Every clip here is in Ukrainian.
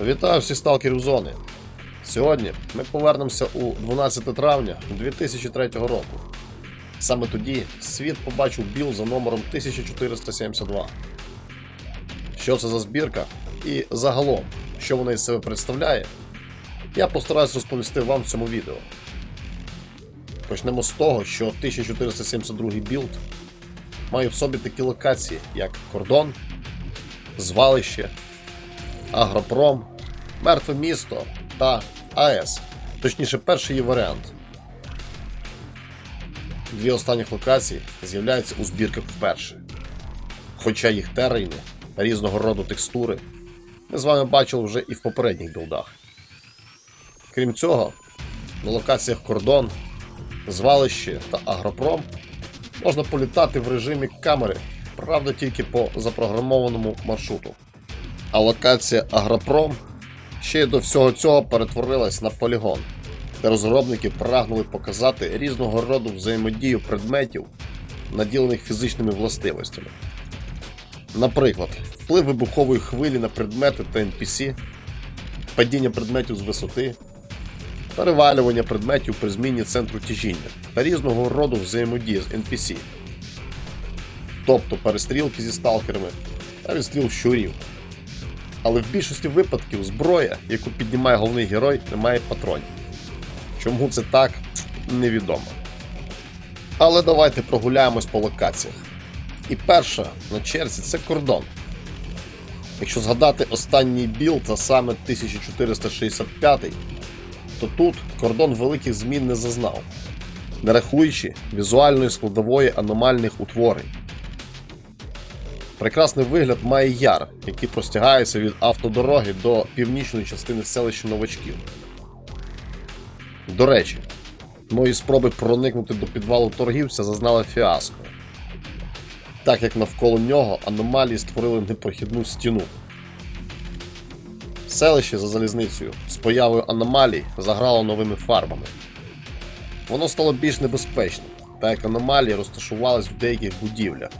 Вітаю всіх сталкерів зони. Сьогодні ми повернемося у 12 травня 2003 року. Саме тоді світ побачив біл за номером 1472. Що це за збірка і загалом, що вона із себе представляє, я постараюсь розповісти вам в цьому відео. Почнемо з того, що 1472 білд має в собі такі локації, як кордон, звалище, Агропром, Мертве місто та АЕС. Точніше, перший її варіант. Дві останніх локації з'являються у збірках вперше. Хоча їх терени, різного роду текстури ми з вами бачили вже і в попередніх білдах. Крім цього, на локаціях Кордон, Звалище та Агропром можна політати в режимі камери, правда тільки по запрограмованому маршруту. А локація Агропром ще й до всього цього перетворилась на полігон, де розробники прагнули показати різного роду взаємодію предметів, наділених фізичними властивостями. Наприклад, вплив вибухової хвилі на предмети та NPC, падіння предметів з висоти, перевалювання предметів при зміні центру тяжіння та різного роду взаємодії з NPC, тобто перестрілки зі сталкерами та відстріл щурів. Але в більшості випадків зброя, яку піднімає головний герой, не має патронів. Чому це так, невідомо. Але давайте прогуляємось по локаціях. І перша на черзі це кордон. Якщо згадати останній білд, а саме 1465, то тут кордон великих змін не зазнав, не рахуючи візуальної складової аномальних утворень. Прекрасний вигляд має яр, який простягається від автодороги до північної частини селища новачків. До речі, мої спроби проникнути до підвалу торгівця зазнали фіаско, так як навколо нього аномалії створили непрохідну стіну. Селище за залізницею з появою аномалій заграло новими фарбами. Воно стало більш небезпечним, так як аномалії розташувались в деяких будівлях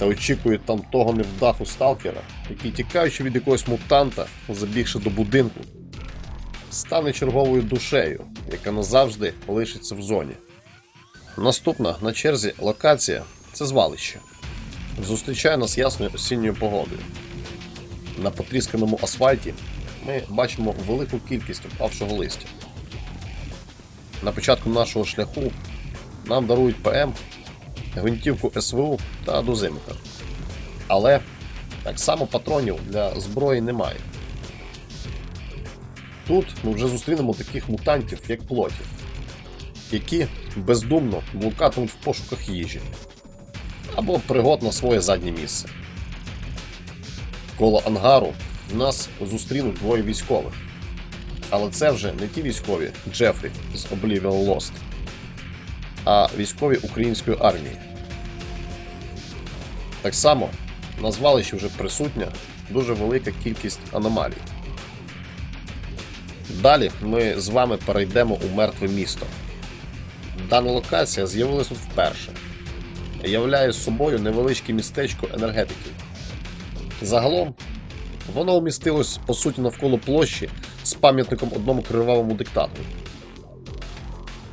та очікують там того невдаху сталкера, який, тікаючи від якогось мутанта, забігши до будинку, стане черговою душею, яка назавжди лишиться в зоні. Наступна на черзі локація це звалище. Зустрічає нас ясною осінньою погодою. На потрісканому асфальті ми бачимо велику кількість впавшого листя. На початку нашого шляху нам дарують ПМ гвинтівку СВУ та дозиметр. Але так само патронів для зброї немає. Тут ми вже зустрінемо таких мутантів, як плоті, які бездумно блукатимуть в пошуках їжі або пригод на своє заднє місце. Коло ангару нас зустрінуть двоє військових. Але це вже не ті військові Джефрі з Oblivion Lost, а військові української армії. Так само на звалищі вже присутня дуже велика кількість аномалій. Далі ми з вами перейдемо у мертве місто. Дана локація з'явилася тут вперше. Являє собою невеличке містечко енергетиків. Загалом воно умістилось по суті навколо площі з пам'ятником одному кривавому диктатору.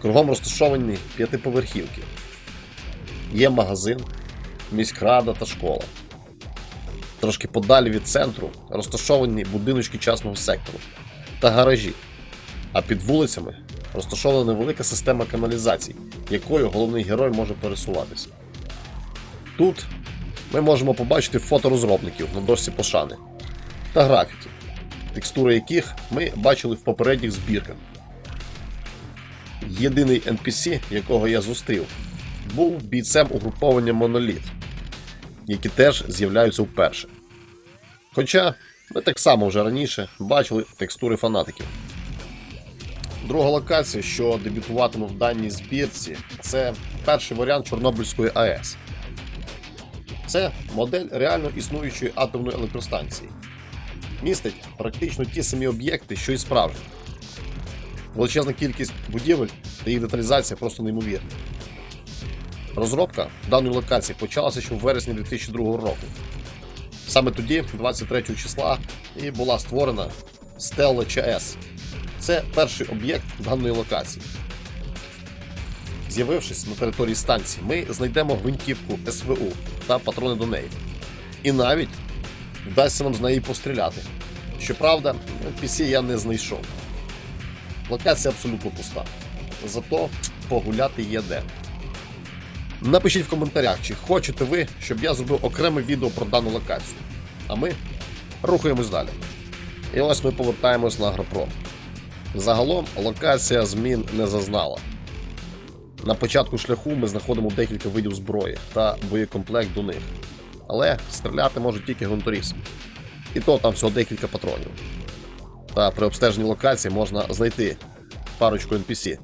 Кругом розташовані п'ятиповерхівки. Є магазин, міськрада та школа. Трошки подалі від центру розташовані будиночки частного сектору та гаражі. А під вулицями розташована невелика система каналізацій, якою головний герой може пересуватися. Тут ми можемо побачити фото розробників на дошці пошани та графіки, текстури яких ми бачили в попередніх збірках. Єдиний NPC, якого я зустрів, був бійцем угруповання Моноліт, які теж з'являються вперше. Хоча ми так само вже раніше бачили текстури фанатиків. Друга локація, що дебютуватиме в даній збірці, це перший варіант Чорнобильської АЕС. Це модель реально існуючої атомної електростанції. Містить практично ті самі об'єкти, що і справжні. Величезна кількість будівель та їх деталізація просто неймовірна. Розробка даної локації почалася ще в вересні 2002 року. Саме тоді, 23 числа, і була створена Стелла ЧС. Це перший об'єкт даної локації. З'явившись на території станції, ми знайдемо гвинтівку СВУ та патрони до неї. І навіть вдасться нам з неї постріляти. Щоправда, PC я не знайшов. Локація абсолютно пуста. Зато погуляти є де. Напишіть в коментарях, чи хочете ви, щоб я зробив окреме відео про дану локацію. А ми рухаємось далі. І ось ми повертаємось на Агропром. Загалом локація змін не зазнала. На початку шляху ми знаходимо декілька видів зброї та боєкомплект до них. Але стріляти можуть тільки гвинторіз. І то там всього декілька патронів. Та при обстеженні локації можна знайти парочку NPC,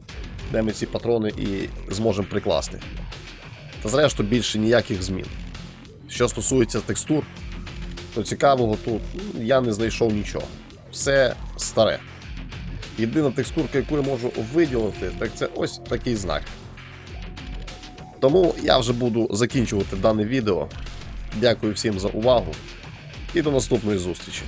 де ми ці патрони і зможемо прикласти. Та зрештою більше ніяких змін. Що стосується текстур, то цікавого тут я не знайшов нічого. Все старе. Єдина текстурка, яку я можу виділити, так це ось такий знак. Тому я вже буду закінчувати дане відео. Дякую всім за увагу і до наступної зустрічі.